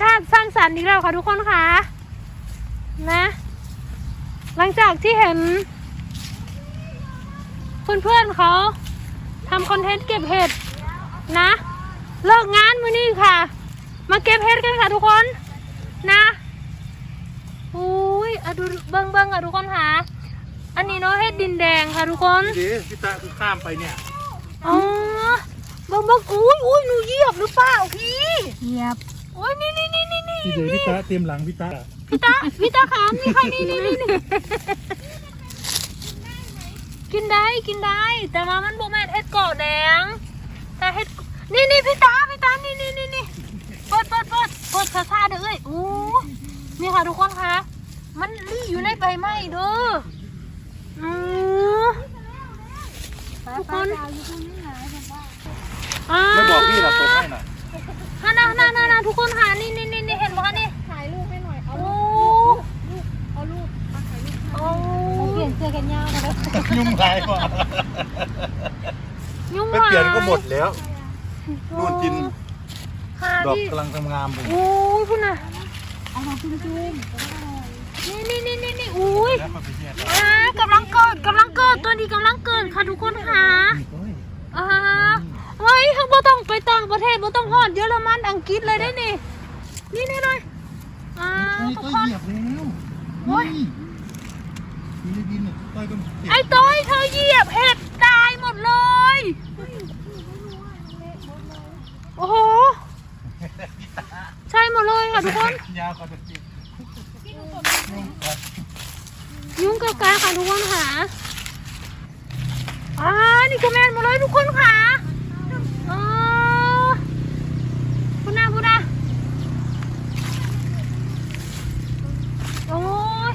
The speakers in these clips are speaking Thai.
ชาติสร้างสรรค์อีกแล้วค่ะทุกคนค่ะนะ หลังจากที่เห็น เพื่อนๆเขาทำคอนเทนต์เก็บเห็ดนะ เลิกงานมื้อนี้ค่ะ มาเก็บเห็ดกันค่ะทุกคนนะอุ้ยอะดูเบิ้งเบิ้งๆอะทุกคนค่ะ อันนี้เนาะเห็ดดินแดงค่ะทุกคนดีพี่ตาคือข้ามไปเนี่ยอ๋อเบิ้งเบิ้งอุ้ยอุ้ยหนูเหยียบหรือเปล่าพี่เหยียบ โอ้ยนี่นี่นี่นี่นี่พี่เดี๋ยวพี่ตาเตรียมหลังพี่ตาพี่ตาพี่ตาขามนี่ค่ะนี่นี่นี่นี่กินได้กินได้ แต่ว่ามันโบแมนเห็ดเกาะแดงแต่เห็ดนี่นี่พี่ตาพี่ตานี่นี่นี่นี่เปิดเปิดเปิดเปิดช้าๆเด้อเอ้ยโอ้นี่ค่ะทุกคนค่ะมันรี่อยู่ในใบไม้เด้ออือทุกคนอ่า ทุกคนค่ะนี่นี่นี่นี่เห็นปะคะนี่ถ่ายรูปให้หน่อย เอาโอ้รูปเอารูปมาถ่ายรูปโอ้เขาเปลี่ยนเสื้อกันยาวมาแล้วยุ่งไรวะยุ่งไม่เปลี่ยนก็หมดแล้วนู่นกินค่ะดอกพี่กำลังทำงามผมโอ้ยคุณน่ะเอามาจุ่มจุ่มนี่นี่นี่นี่นี่อุ้ยแล้วมันไปเที่ยวอ่ากำลังเกิดกำลังเกิดตัวนี้กำลังเกิดค่ะทุกคนค่ะอ่าเฮ้ยเขา บ่ต้องไปต่างประเทศบ่ต้องฮอดเยอรมันอังกฤษเลยได้นี่ นี่นี่เลยอ่าต้อยทุกต้อยคนเหยียบแล้วโอ้ยอยู่ในดินน่ะต้อยก็เก็บไอ้ต้อยเธอเหยียบเห็ดตายหมดเลย โอ้โห ใช่หมดเลยค่ะทุกคน ยาวกว่าจะติดยุ่งกับการค่ะทุกคนค่ะอ่านี่ก็แมนหมดเลยทุกคนค่ะอ๋อ พูดนะพูดนะโอ้ย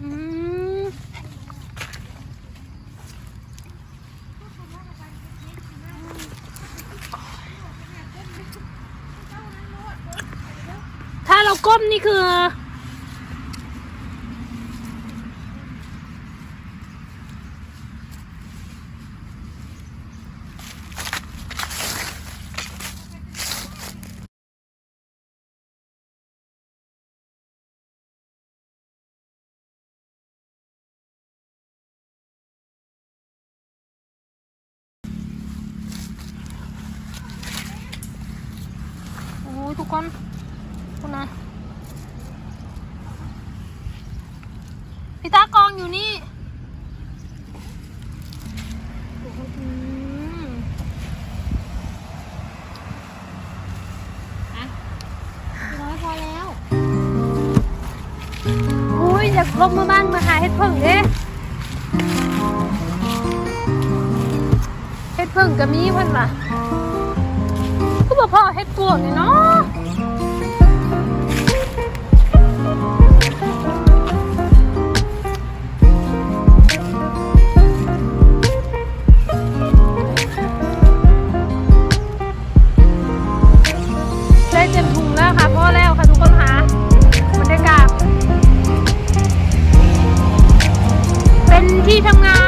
อืมถ้าเราก้มนี่คือ ทุกคนคุณนะพี่ตากองอยู่นี่น้อยพอแล้วอุ้ยอยากลงมาบ้านมาหาเห็ดผึ่งเด้เห็ดผึ่งก็มีเพิ่นล่ะ บอกพ่อเห็ดปวกนี่เนาะได้เต็มถุงแล้วค่ะพ่อแล้วค่ะทุกคนค่ะบรรยากาศเป็นที่ทำงาน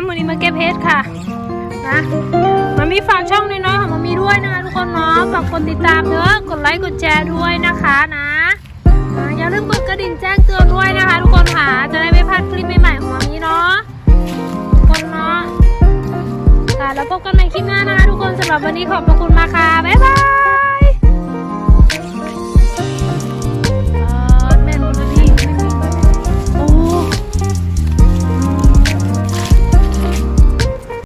น้ำมือนี้มาเก็บเพชรค่ะ นะมันมีฝากช่องน้อยๆของมันมีด้วยนะคะทุกคนเนาะฝากกดติดตามเนอะกดไลค์กดแชร์ด้วยนะคะนะอย่าลืมกดกระดิ่งแจ้งเตือนด้วยนะคะ ทุกคนค่ะจะได้ไม่พลาดคลิปใหม่ๆของมันมีเนาะทุกคนเนาะค่ะแล้วพบกันใหม่คลิปหน้านะคะทุกคนสำหรับวันนี้ขอบพระคุณมากค่ะบ๊ายบาย